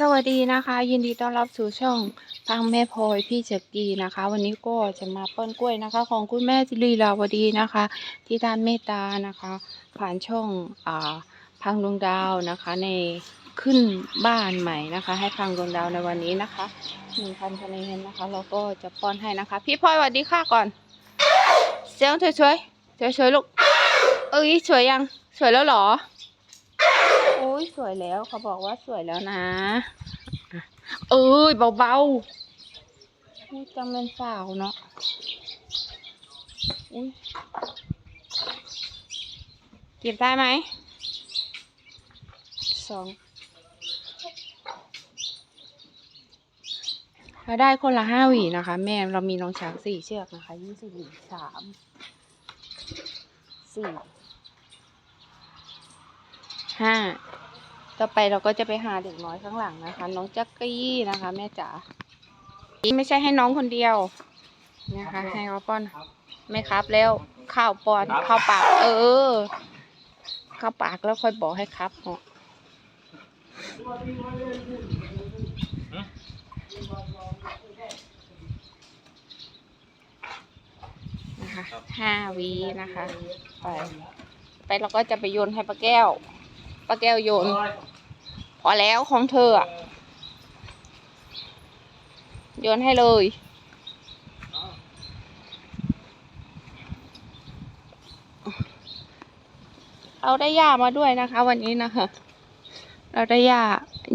สวัสดีนะคะ ยินดีต้อนรับสู่ช่องพังแม่พลอยพี่จักรีนะคะ วันนี้ก็จะมาป้อนกล้วยนะคะ ของคุณแม่จิรีลาวดีนะคะ ที่ท่านเมตตานะคะ ผ่านช่องอ่าพังดวงดาวนะคะ ในขึ้นบ้านใหม่นะคะ ให้พังดวงดาวในวันนี้นะคะหนึ่งพันคะแนนนะคะ เราก็จะป้อนให้นะคะ พี่พลอยสวัสดีค่ะก่อนเสียงสวยๆสวยๆลูกเอ้ยสวยยังสวยแล้วเหรอ ยสวยแล้วเขาบอกว่าสวยแล้วนะอะเอ้ยเบาๆนี่จังเป็นสาวเนาะอุ๊ยเก็บได้ไหมสองเราได้คนละห้าหวีนะคะ แม่เรามีน้องช้างสี่เชือกนะคะยี่สิบหวีสามสี่ห้า ต่อไปเราก็จะไปหาเด็กน้อยข้างหลังนะคะ น้องจักกี้นะคะ แม่จ๋าไม่ใช่ให้น้องคนเดียวนะคะ ให้เขาป้อนไม่ครับแล้วข้าวป้อนข้าวปาก เออข้าวปากแล้วค่อยบอกให้ครับเนาะนะคะห้าวีนะคะ ไป ไปเราก็จะไปโยนให้ป้าแก้ว ป้าแก้วโยน พอแล้วของเธออะโยนให้เลย เราได้ย่ามาด้วยนะคะ วันนี้นะคะ เราได้ย่า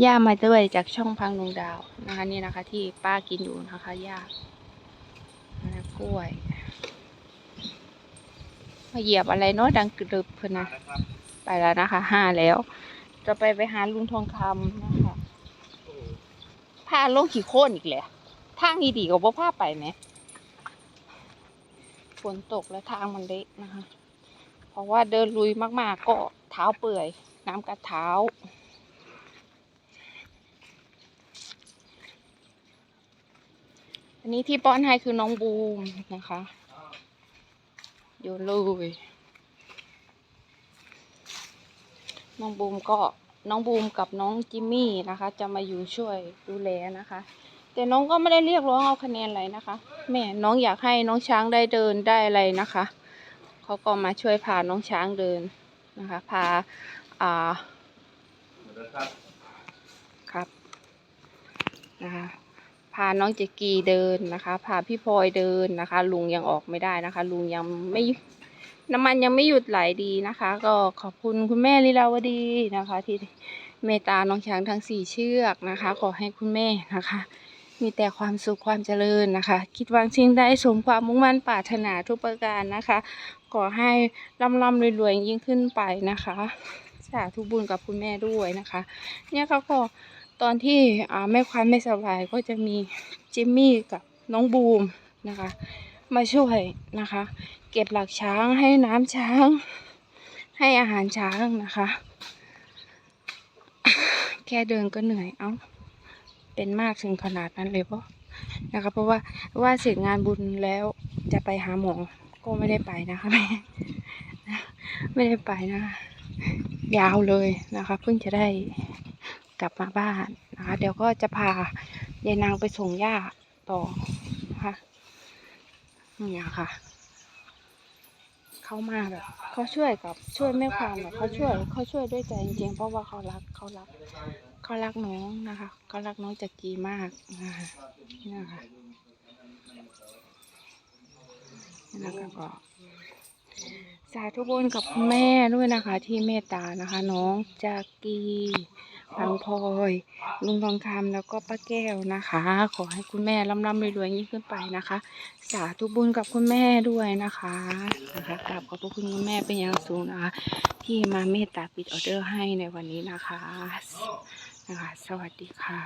ย่ามาด้วยจากช่องพังดวงดาวนะคะนี่นะคะ ที่ป้ากินอยู่นะคะย่าแล้วกล้วยมาเหยียบอะไรเนาะดังกรึบเพื่อนนะ ไปแล้วนะคะห้าแล้ว จะไปไปหาลุงทองคำนะคะพาลงขี่โค่นอีกแล้วทางดีๆก็บ่พาไปไหมฝนตกและทางมันเละนะคะ เพราะว่าเดินลุยมากๆก็เท้าเปื่อย น้ำกัดเท้าอันนี้ที่ป้อนให้คือน้องบูมนะคะ โยนเลย น้องบูมก็น้องบูมกับน้องจิมมี่นะคะ จะมาอยู่ช่วยดูแลนะคะ แต่น้องก็ไม่ได้เรียกร้องเอาคะแนนอะไรนะคะ แม่น้องอยากให้น้องช้างได้เดินได้อะไรนะคะเขาก็มาช่วยพาน้องช้างเดินนะคะ พาอ่าครับนะคะพาน้องเจกีเดินนะคะ พาพี่พลอยเดินนะคะ ลุงยังออกไม่ได้นะคะ ลุงยังไม่ น้ำมันยังไม่หยุดไหลดีนะคะ ก็ขอบคุณคุณแม่ลีลาวดีนะคะ ที่เมตตาน้องช้างทั้งสี่เชือกนะคะ ขอให้คุณแม่นะคะ มีแต่ความสุขความเจริญนะคะ คิดวังสิ่งใดสมความมุ่งมั่นปรารถนาทุกประการนะคะ ขอให้ร่ำร่ำรวยๆยิ่งขึ้นไปนะคะสาธุบุญกับคุณแม่ด้วยนะคะ เนี่ยเขาก็ตอนที่อ่าแม่ควันไม่สบายก็จะมีจิมมี่กับน้องบูมนะคะ มาช่วยนะคะ เก็บหลักช้างให้น้ำช้าง ให้อาหารช้างนะคะ แค่เดินก็เหนื่อยเอ้าเป็นมากถึงขนาดนั้นเลยปะนะคะเพราะว่าว่าเสร็จงานบุญแล้วจะไปหาหมอก็ไม่ได้ไปนะคะแม่ไม่ได้ไปนะ ยาวเลยนะคะ เพิ่งจะได้กลับมาบ้านนะคะ เดี๋ยวก็จะพายายนางไปส่งย่าต่อ นะคะนี่ยค่ะ เขามาแบบเขาช่วยกับช่วยแม่ความแบบเขาช่วยเขาช่วยด้วยใจจริงๆเพราะว่าเขารักเขารักเขารักน้องนะคะเขารักน้องจักรีมากนะคะนี่นะคะนี่นะคะก็สาธุบุญกับคุณแม่ด้วยนะคะ ที่เมตตานะคะ น้องจักรี พังพลอยลุงทองคำแล้วก็ป้าแก้วนะคะ ขอให้คุณแม่ร่ำร่ำรวยๆยิ่งขึ้นไปนะคะ สาธุบุญกับคุณแม่ด้วยนะคะนะคะกราบขอบพระคุณคุณแม่เป็นอย่างสูงนะคะ ที่มาเมตตาปิดออเดอร์ให้ในวันนี้นะคะนะคะ สวัสดีค่ะ